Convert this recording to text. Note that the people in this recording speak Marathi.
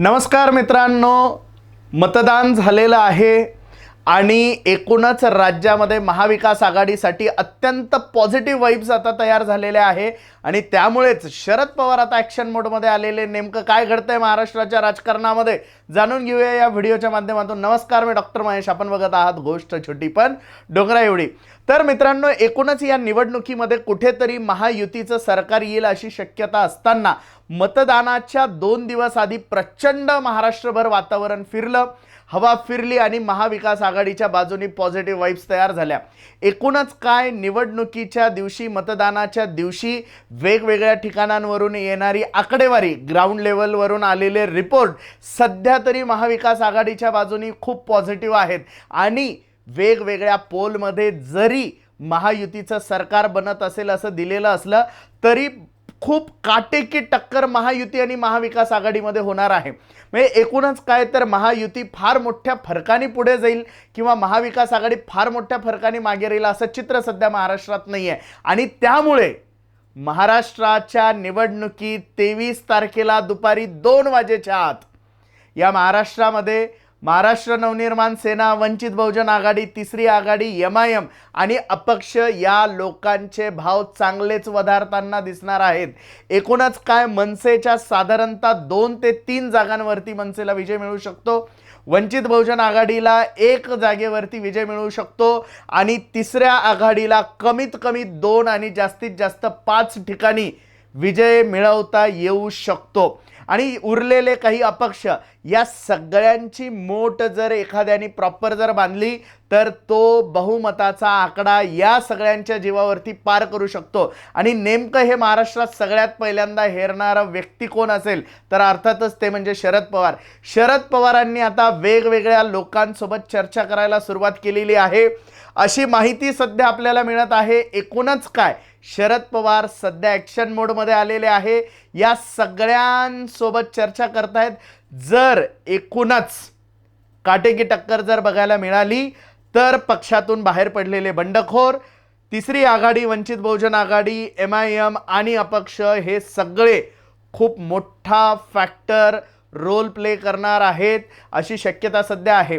नमस्कार मित्रांनो मतदान झालेलं आहे आणि एकूणच राज्यामध्ये महाविकास आघाडीसाठी अत्यंत पॉझिटिव्ह वाईब्स आता तयार झालेले आहे. आणि त्यामुळेच शरद पवार आता ॲक्शन मोडमध्ये आलेले. नेमकं काय घडतंय महाराष्ट्राच्या राजकारणामध्ये? जाणून घेऊया या व्हिडिओच्या माध्यमातून. नमस्कार मी डॉक्टर महेश. आपण बघत आहात गोष्ट छोटी पण डोंगरा एवढी तर मित्रांनो एकूणच या निवडणुकीमध्ये कुठेतरी महायुतीचं सरकार येईल अशी शक्यता असताना मतदानाच्या दोन दिवस आधी प्रचंड महाराष्ट्रभर वातावरण फिरलं. हवा फिरली आणि महाविकास आघाडीच्या बाजूनी पॉझिटिव्ह वाईब्स तयार झाल्या. एकूणच काय निवडणुकीच्या दिवशी मतदानाच्या दिवशी वेगवेगळ्या ठिकाणांवरून येणारी आकडेवारी ग्राउंड लेवलवरून आलेले रिपोर्ट सध्या तरी महाविकास आघाडीच्या बाजूनी खूप पॉझिटिव्ह आहेत. आणि वेगवेगळ्या पोलमध्ये जरी महायुतीचं सरकार बनत असेल असं दिलेलं असलं तरी खूप काटेकी टक्कर महायुती आणि महाविकास आघाडीमध्ये होणार आहे. म्हणजे एकूणच काय तर महायुती फार मोठ्या फरकाने पुढे जाईल किंवा महाविकास आघाडी फार मोठ्या फरकाने मागे राहील असं चित्र सध्या महाराष्ट्रात नाही आहे आणि त्यामुळे महाराष्ट्राच्या निवडणुकीत तेवीस तारखेला दुपारी दोन वाजेच्या आत या महाराष्ट्रामध्ये महाराष्ट्र नवनिर्माण सेना वंचित बहुजन आघाडी तिसरी आघाडी एम आय एम आणि अपक्ष या लोकांचे भाव चांगलेच वधारताना दिसणार आहेत. एकूणच काय मनसेच्या साधारणतः दोन ते तीन जागांवरती मनसेला विजय मिळू शकतो. वंचित बहुजन आघाडीला एक जागेवरती विजय मिळू शकतो आणि तिसऱ्या आघाडीला कमीत कमी दोन आणि जास्तीत जास्त पाच ठिकाणी विजय मिळवता येऊ शकतो. आणि उरलेले काही अपक्ष या सगळ्यांची मोठ जर एखाद्याने प्रॉपर जर बांधली तर तो बहुमताचा आकडा या सगळ्यांच्या जीवावरती पार करू शकतो. आणि नेमकं हे महाराष्ट्रात सगळ्यात पहिल्यांदा हेरणारा व्यक्ती कोण असेल? तर अर्थातच ते म्हणजे शरद पवार. शरद पवारांनी आता वेगवेगळ्या लोकांसोबत चर्चा करायला सुरुवात केलेली आहे. अशी माहिती सध्या आपल्याला मिळत आहे. एकूणच काय? शरद पवार सध्या ॲक्शन मोडमध्ये आलेले आहे. या सगळ्यांसोबत चर्चा करतायत. जर एकूणच काटेकी टक्कर जर बघायला मिळाली तर पक्षातून बाहेर पडलेले बंडखोर तिसरी आघाडी Vanchit Bahujan Aghadi M I M आणि अपक्ष हे सगळे खूप मोठा फॅक्टर रोल प्ले करणार आहेत अशी शक्यता सध्या आहे.